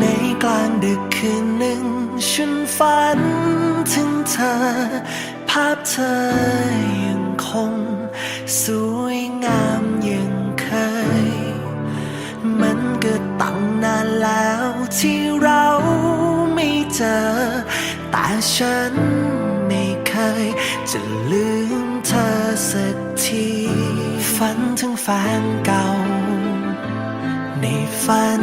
ในกลางดึกคืนหนึ่ง ฉันฝันถึงเธอ ภาพเธอยังคง สวยงามยังเคย มันก็ตั้งนานแล้วที่เราไม่เจอ แต่ฉันไม่เคย จะลืมเธอสักที ฝันถึงแฟนเก่า ในฝัน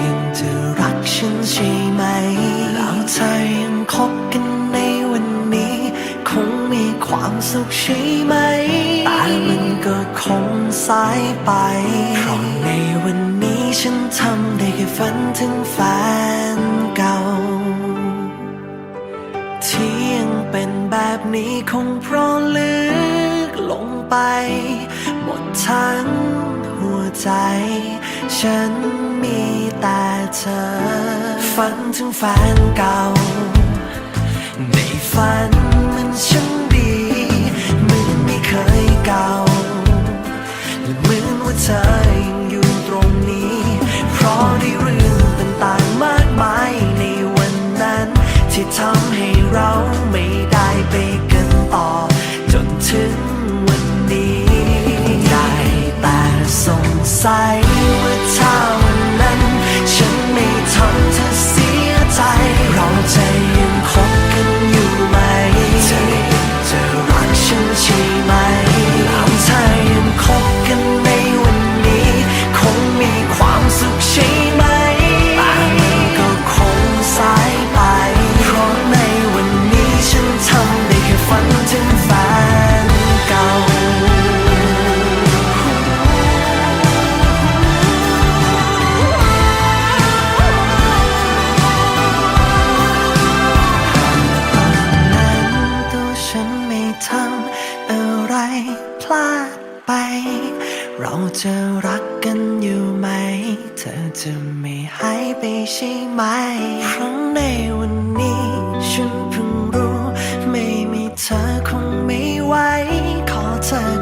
สุขใช่ไหมแต่มันก็คงสายไปเพราะในวันนี้ฉันทำได้แค่ฝันถึงแฟนเก่า ที่ยังเป็นแบบนี้คงเพราะลึกลงไป หมดทั้งหัวใจ ฉันมีแต่เธอ ฝันถึงแฟนเก่า ในฝัน พลาดไป เราจะรักกันอยู่ไหม เธอจะไม่หายไปใช่ไหมเพราะในวันนี้ ฉันเพิ่งรู้ ไม่มีเธอคงไม่ไหวขอเธอ